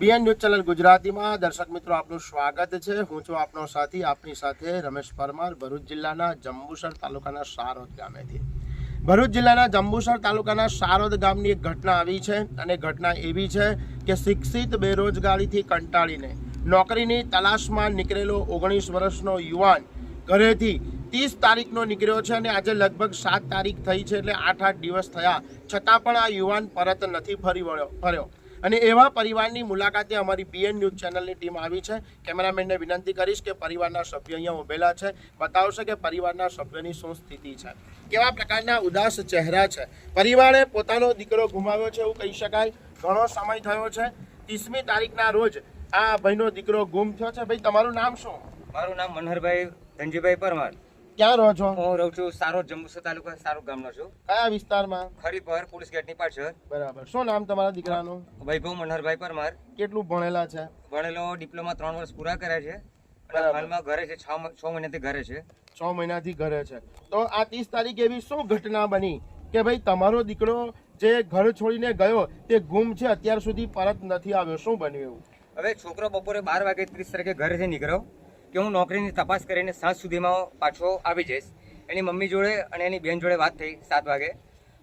BN news channel ગુજરાતીમાં. દર્શક મિત્રો, આપનું સ્વાગત છે. હું છું આપનો સાથી. આપની સાથે રમેશ પરમાર, ભરૂચ જિલ્લાના જંબુસર તાલુકાના સારોદ ગામેથી. ભરૂચ જિલ્લાના જંબુસર તાલુકાના સારોદ ગામની એક ઘટના આવી છે અને ઘટના એવી છે કે શિક્ષિત બેરોજગારીથી કંટાળીને નોકરીની તલાશમાં નીકળેલો ઓગણીસ વર્ષનો યુવાન ઘરેથી ત્રીસ તારીખનો નીકળ્યો છે અને આજે લગભગ સાત તારીખ થઈ છે એટલે આઠ આઠ દિવસ થયા. છતાં પણ આ યુવાન પરત નથી ફરી વળ્યો ફર્યો. અને એવા પરિવારની મુલાકાતે અમારી બીએન ન્યૂઝ ચેનલની ટીમ આવી છે. કેમેરામેનને વિનંતી કરીશ કે પરિવારના સભ્યો અહીંયા ઉભેલા છે. બતાવશે કે પરિવારના સભ્યોની શું સ્થિતિ છે. કેવા પ્રકારના ઉદાસ ચહેરા છે. પરિવારે પોતાનો દીકરો ગુમાવ્યો છે એવું કહી શકાય. ઘણો સમય થયો છે. ત્રીસમી તારીખના રોજ આ ભાઈનો દીકરો ગુમ થયો છે. ભાઈ, તમારું નામ શું? મારું નામ મનહરભાઈ ધનજીભાઈ પરમાર. ક્યાં રહો છો? હું રહું છું સારો જંબુસર તાલુકા સારોદ ગામનો છું. કયા વિસ્તારમાં? ખરીપર પોલીસ ગેટની પાછળ બરાબર. શું નામ તમારા દીકરાનું? વૈભવ મનહરભાઈ પરમાર. કેટલું ભણેલા છે? ભણેલો ડિપ્લોમા ત્રણ વર્ષ પૂરા કર્યા છે. હાલમાં ઘરે છે છ છ મહિનાથી ઘરે છે. છ મહિનાથી ઘરે છે. તો આ ત્રીસ તારીખે એવી શું ઘટના બની કે ભાઈ તમારો દીકરો જે ઘર છોડીને ગયો તે ગુમ છે અત્યાર સુધી પરત નથી આવ્યો? શું બન્યું એવું? હવે છોકરો બપોરે બાર વાગે ત્રીસ તારીખે ઘરેથી નીકળ્યો. કે હું નોકરીની તપાસ કરીને સાંજ સુધીમાં પાછો આવી જઈશ. એની મમ્મી જોડે અને એની બેન જોડે વાત થઈ સાત વાગે.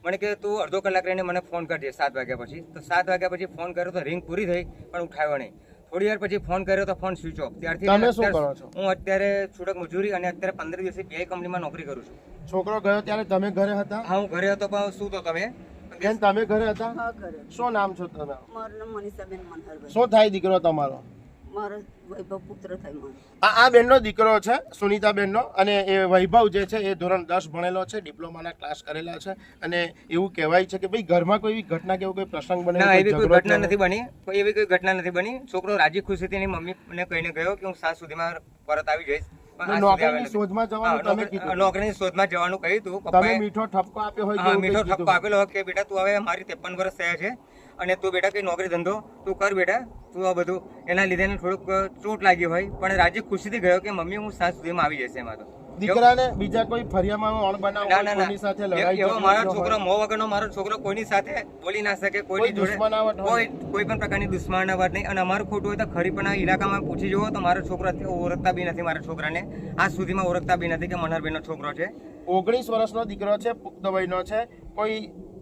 મને કે તું અડધો કલાક રહીને મને ફોન કરજે સાત વાગ્યા પછી. તો સાત વાગ્યા પછી ફોન કર્યો તો રિંગ પૂરી થઈ પણ ઉઠાવ્યો નહીં. થોડી વાર પછી ફોન કર્યો તો ફોન સ્વિચ ઓફ. ત્યારથી તમે શું અત્યાર- કરો છો? હું અત્યારે છૂટક મજૂરી અને અત્યારે પંદર દિવસથી બે કંપનીમાં નોકરી કરું છું. છોકરો ગયો ત્યારે તમે ઘરે હતા? હા હું ઘરે હતો પણ શું તો તમે? બેન તમે ઘરે હતા? શું નામ છો તમે મારું નામ મનીષાબેન મનહરભાઈ. શું થાય દીકરો તમારો? મારો વૈભવ પુત્ર થાય મારો. આ આ બેનનો દીકરો છે સુનીતા બેનનો અને એ વૈભવ જે છે એ ધોરણ દસ ભણેલો છે ડિપ્લોમાના ક્લાસ કરેલા છે અને એવું કહેવાય છે કે ભાઈ ઘરમાં કોઈ એવી ઘટના કે એવો કોઈ પ્રસંગ બને ના એવી કોઈ ઘટના નથી બની કોઈ એવી કોઈ ઘટના નથી બની. છોકરો રાજી ખુશીથી એની મમ્મી મને કહીને ગયો કે હું સાંજ સુધીમાં પરત આવી જઈશ. નોકરીની શોધમાં જવાનું તમે કીધું. નોકરીની શોધમાં જવાનું કહ્યું હતું તમે મીઠો ઠપકો આપ્યો હોય હા મીઠો કંઈક ઠપકો આપેલો કે બેટા તું હવે મારી ત્રેપન વર્ષ થયા છે અને તું બેટા કઈ નોકરી ધંધો તું કર બેટા તું આ બધું. એના લીધે એને થોડુંક ચોટ લાગી હોય પણ રાજી ખુશીથી ગયો કે મમ્મી હું સાંજ સુધીમાં આવી જશે એમાં તો. દીકરાને બીજા કોઈ ફરિયામાં ઓણ બનાવ કોઈની સાથે લડાઈ એવો મારો છોકરો. મો વગરનો મારો છોકરો કોઈની સાથે બોલી ના શકે કોઈની જોડે હોય. કોઈ કોઈ પણ પ્રકારની દુશ્મનાવટ નહીં. અને અમારું ખોટું હોય તો ખરી પણ આ ઇલાકામાં પૂછી જુઓ તો મારો છોકરો ઓળખતા બી નથી મારા છોકરાને. આજ સુધીમાં ઓળખતા બી નથી કે મનહરભાઈનો છોકરો છે. ઓગણીસ વર્ષનો દીકરો છે પુખ્ત વયનો છે. કોઈ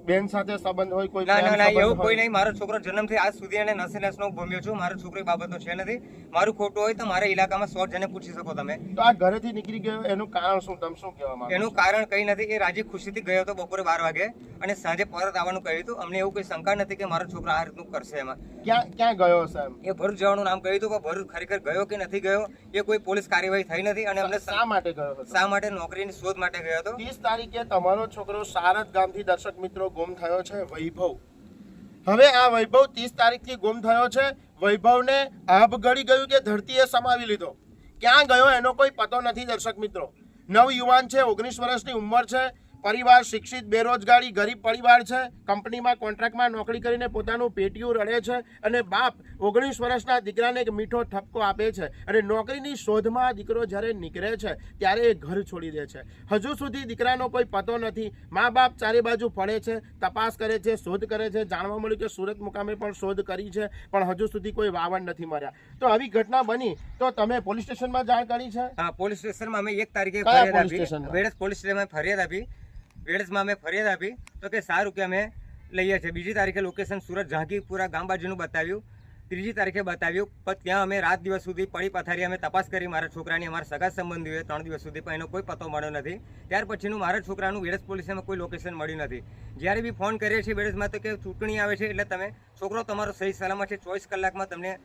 બેન સાથે સંબંધ હોય કોઈ ના ના ના એવું કોઈ નહીં. મારો છોકરો જન્મથી આજ સુધી એને નસે નસનો ભમ્યો છું. મારો છોકરો બાબતનો છે નથી. મારું ખોટું હોય તો મારા ઇલાકામાં સો જણે પૂછી શકો તમે. તો આ ઘરેથી નીકળી ગયો એનું કારણ શું? તમે શું કહેવા માંગો એનું કારણ કઈ નથી એ રાજી ખુશીથી ગયો હતો બપોરે બાર વાગે અને સાંજે પરત આવવાનું કહ્યું હતું. અમને એવું કોઈ શંકા નથી કે મારો છોકરો આ રીતનું કરશે એમાં. ક્યાં ક્યાં ગયો સાહેબ એ ભરૂચ જવાનું નામ કહ્યું હતું પણ ભરૂચ ખરેખર ગયો કે નથી ગયો એ કોઈ પોલીસ કાર્યવાહી થઈ નથી અને અમને શા માટે ગયો શા માટે નોકરીની શોધ માટે ગયો હતો? ત્રીસ તારીખે તમારો છોકરો સારદ ગામથી દર્શક મિત્રો ગુમ થયો છે વૈભવ. હવે આ વૈભવ ત્રીસ તારીખથી ગુમ થયો છે. વૈભવને આભ ગળી ગયું કે ધરતીએ સમાવી લીધો? ક્યાં ગયો એનો કોઈ પતો નથી દર્શક મિત્રો. નવ યુવાન છે, ઓગણીસ વર્ષની ઉંમર છે. પરિવાર શિક્ષિત બેરોજગારી ગરીબ પરિવાર છે. કંપનીમાં કોન્ટ્રાક્ટમાં નોકરી કરીને પોતાનું પેટીયું રડે છે અને બાપ ઓગણીસ વર્ષના દીકરાને એક મીઠો ઠપકો આપે છે અને નોકરીની શોધમાં દીકરો જ્યારે નીકળે છે ત્યારે એ ઘર છોડી દે છે. હજુ સુધી દીકરાનો કોઈ પતો નથી. મા બાપ ચારે બાજુ ફળે છે તપાસ કરે છે શોધ કરે છે. જાણવા મળ્યું કે સુરત મુકામે પણ શોધ કરી છે પણ હજુ સુધી કોઈ વાવડ નથી મળ્યા. તો આવી ઘટના બની તો તમે પોલીસ સ્ટેશનમાં જાણ કરી છે? હા પોલીસ સ્ટેશનમાં અમે એક તારીખે ફરિયાદ આપી. પોલીસ સ્ટેશનમાં ફરિયાદ આપી. વેડસમાં અમે ફરિયાદ આપી તો કે સારું કે અમે લઈએ છીએ. બીજી તારીખે લોકેશન સુરત ઝાંકીપુરા ગામ બાજુનું બતાવ્યું. ત્રીજી તારીખે બતાવ્યું. પણ ત્યાં અમે રાત દિવસ સુધી પડી પથારી અમે તપાસ કરી. મારા છોકરાની અમારા સગા સંબંધીઓએ ત્રણ દિવસ સુધી પણ એનો કોઈ પતો મળ્યો નથી. ત્યાર પછીનું મારા છોકરાનું વેડસ પોલીસમાં કોઈ લોકેશન મળ્યું નથી. જ્યારે બી ફોન કરીએ છીએ વેડસમાં તો કે ચૂંટણી આવે છે એટલે તમે છોકરો તમારો સહી સલામત છે. ચોવીસ કલાકમાં તમને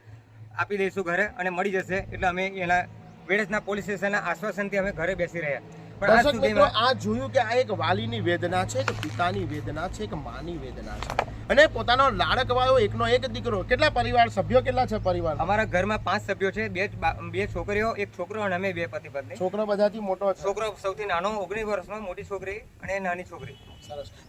આપી દઈશું ઘરે અને મળી જશે. એટલે અમે એના વેડસના પોલીસ સ્ટેશનના આશ્વાસનથી અમે ઘરે બેસી રહ્યા. દર્શક મિત્રો આ જોયું કે આ એક વાલીની વેદના છે એક પિતાની વેદના છે એક માની વેદના છે. અને પોતાનો લાડકવાયો એકનો એક દીકરો કેટલા પરિવાર સભ્યો કેટલા છે પરિવાર અમારા ઘરમાં પાંચ સભ્યો છે બે બે છોકરીઓ એક છોકરો અને અમે બે પતિ પત્ની છોકરો બધાથી મોટો છોકરો સૌથી નાનો ઓગણીસ વર્ષનો મોટી છોકરી અને નાની છોકરી.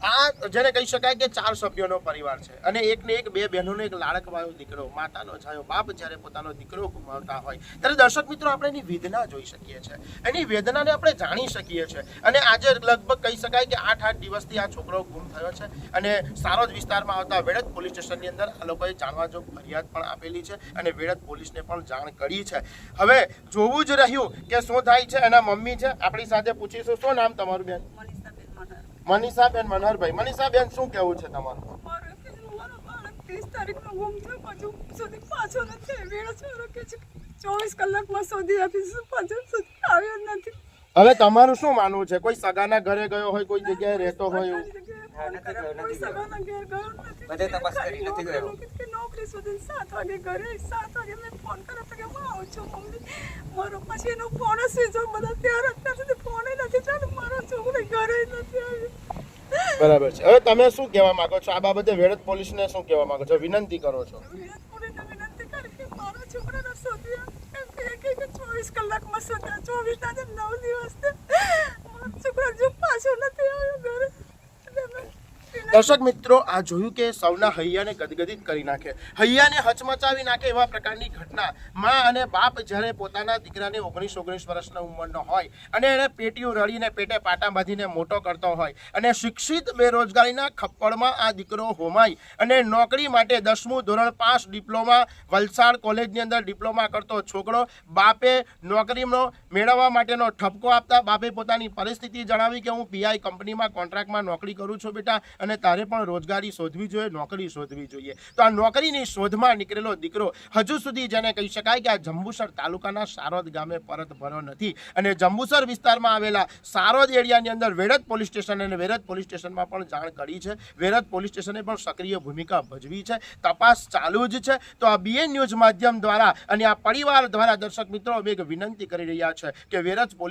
આ જેને કહી શકાય કે ચાર સભ્યોનો પરિવાર છે. અને એકને એક, બે બહેનોનો એક લાડકવાયો દીકરો, માતાનો છાયો બાપ જ્યારે પોતાનો દીકરો ગુમાવતા હોય. ત્યારે દર્શક મિત્રો, આપણે એની વેદના જોઈ શકીએ છીએ. એની વેદનાને આપણે જાણી શકીએ છીએ. અને આજે લગભગ કહી શકાય કે આઠ આઠ દિવસથી આ છોકરો ગુમ થયો છે. અને સારોજ વિસ્તારમાં આવતા વેડત પોલીસ સ્ટેશનની અંદર આ લોકોએ જાણવા જો ફરિયાદ પણ આપેલી છે અને વેડત પોલીસને પણ જાણ કરી છે. હવે જોવું જ રહ્યું કે શું થાય છે એના મમ્મી છે. આપણી સાથે પૂછીશું. શું નામ તમારું બેન? મનીષાબેન મનહર મનીષાબેન મનહરભાઈ. મનીષાબેન શું કેવું છે તમારું? ત્રીસ તારીખનો ગુમ થયો પછી સુધી પાછો નથી વેળા છોરો કે ચોવીસ કલાકમાં શોધી આપીશું પાછો સુધી આવ્યો નથી. હવે તમારું શું માનવું છે? કોઈ સગાના ઘરે ગયો હોય કોઈ જગ્યાએ રહેતો હોય કોઈ સગાના ઘેર ગયો બધે તપાસ કરી, નથી નોકરી ગયો. કે નોકરી સુધી સાત વાગે ઘરે સાત વાગે મેં ફોન કર્યો તો કે હું આવું છું મમ્મી. મારો પછી એનો ફોન જ સ્વિચ ઓફ બધા ત્યાર અત્યાર સુધી છોકરો ઘરે નથી આવ્યો. બરાબર છે. હવે તમે શું કહેવા માંગો છો? આ બાબતે વેડત પોલીસને શું કહેવા માંગો છો? વિનંતી કરો છો. ચોવીસ કલાકમાં શોધ્યા ચોવીસ ના નવ દિવસ છોકરા હજુ પાછો નથી આવ્યો ઘરે એટલે અમે વિનંતી દર્શક મિત્રો, આ જોયું કે સૌના હૈયાને ગદગદિત કરી નાખે. હૈયાને હચમચાવી નાખે એવા પ્રકારની ઘટના. માં અને બાપ જ્યારે પોતાના દીકરાને ઓગણીસ ઓગણીસ વર્ષના ઉંમરનો હોય અને એને પેટીઓ રળીને પેટે પાટા બાંધીને મોટો કરતો હોય અને શિક્ષિત બેરોજગારીના ખપ્પડમાં આ દીકરો હોમાય અને નોકરી માટે દસમું ધોરણ પાસ ડિપ્લોમા વલસાડ કોલેજની અંદર ડિપ્લોમા કરતો છોકરો બાપે નોકરીનો મેળવવા માટેનો ઠપકો આપતા બાપે પોતાની પરિસ્થિતિ જણાવી કે હું પીઆઈ કંપનીમાં કોન્ટ્રાક્ટમાં નોકરી કરું છું બેટા અને તારે પણ રોજગારી શોધવી જોઈએ, નોકરી શોધવી જોઈએ. તો આ નોકરીની શોધમાં નીકળેલો દીકરો હજુ સુધી જેને કહી શકાય કે આ જંબુસર તાલુકાના સારોદ ગામે પરત ભર્યો નથી અને જંબુસર વિસ્તારમાં આવેલા સારોદ એરિયાની અંદર વેરદ પોલીસ સ્ટેશન અને વેરજ પોલીસ સ્ટેશનમાં પણ જાણ કરી છે. વેરદ પોલીસ સ્ટેશને પણ સક્રિય ભૂમિકા ભજવી છે. તપાસ ચાલુ જ છે. તો આ બીએન ન્યૂઝ માધ્યમ દ્વારા અને આ પરિવાર દ્વારા દર્શક મિત્રો અમે એક વિનંતી કરી રહ્યા છે કે વેરત પોલીસ